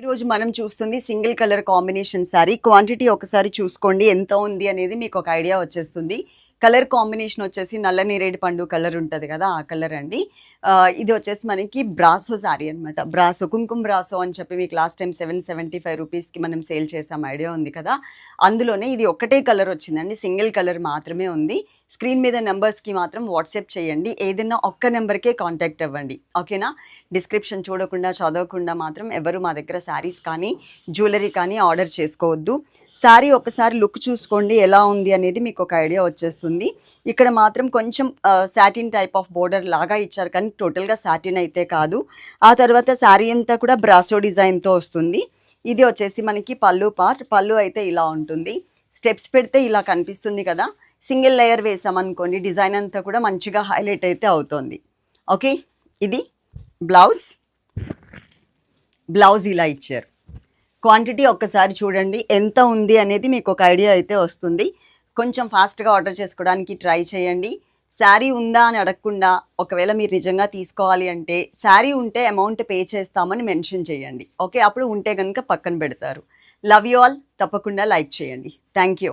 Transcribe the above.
ఈరోజు మనం చూస్తుంది single colour combination sari. Quantity ఒకసారి చూసుకోండి. ఎంత ఉంది అనేది మీకు ఒక ఐడియా వచ్చేస్తుంది. కలర్ కాంబినేషన్ వచ్చేసి నల్ల నేరేడు పండు కలర్ ఉంటుంది కదా ఆ కలర్ అండి. ఇది వచ్చేసి మనకి బ్రాసో శారీ అనమాట బ్రాసో కుంకుమ బ్రాసో అని చెప్పి మీకు last time seven seventy five రూపీస్కి మనం సేల్ చేసాం ఐడియా ఉంది కదా. అందులోనే ఇది ఒకటే కలర్ వచ్చిందండి సింగిల్ కలర్ మాత్రమే ఉంది. స్క్రీన్ మీద నెంబర్స్కి మాత్రం వాట్సాప్ చేయండి. ఏదైనా ఒక్క నెంబర్కే కాంటాక్ట్ అవ్వండి. ఓకేనా? డిస్క్రిప్షన్ చూడకుండా చదవకుండా మాత్రం ఎవరు మా దగ్గర శారీస్ కానీ జ్యువెలరీ కానీ ఆర్డర్ చేసుకోవద్దు. శారీ ఒకసారి లుక్ చూసుకోండి ఎలా ఉంది అనేది మీకు ఒక ఐడియా వచ్చేస్తుంది. ఇక్కడ మాత్రం కొంచెం సాటిన్ టైప్ ఆఫ్ బోర్డర్ లాగా ఇచ్చారు. కానీ టోటల్గా సాటిన్ అయితే కాదు. ఆ తర్వాత శారీ అంతా కూడా బ్రాసో డిజైన్తో వస్తుంది. ఇది వచ్చేసి మనకి పళ్ళు పార్ట్ పళ్ళు అయితే ఇలా ఉంటుంది. స్టెప్స్ పెడితే ఇలా కనిపిస్తుంది కదా. సింగిల్ లేయర్ వేసామనుకోండి డిజైన్ అంతా కూడా మంచిగా హైలైట్ అయితే అవుతుంది. ఓకే ఇది బ్లౌజ్ బ్లౌజ్ ఇలా ఇచ్చారు. క్వాంటిటీ ఒక్కసారి చూడండి. ఎంత ఉంది అనేది మీకు ఒక ఐడియా అయితే వస్తుంది. కొంచెం ఫాస్ట్గా ఆర్డర్ చేసుకోవడానికి ట్రై చేయండి. శారీ ఉందా అని అడగకుండా ఒకవేళ మీరు నిజంగా తీసుకోవాలి అంటే శారీ ఉంటే అమౌంట్ పే చేస్తామని మెన్షన్ చేయండి. ఓకే? అప్పుడు ఉంటే కనుక పక్కన పెడతారు. Love you all. తప్పకుండా లైక్ చేయండి. Thank you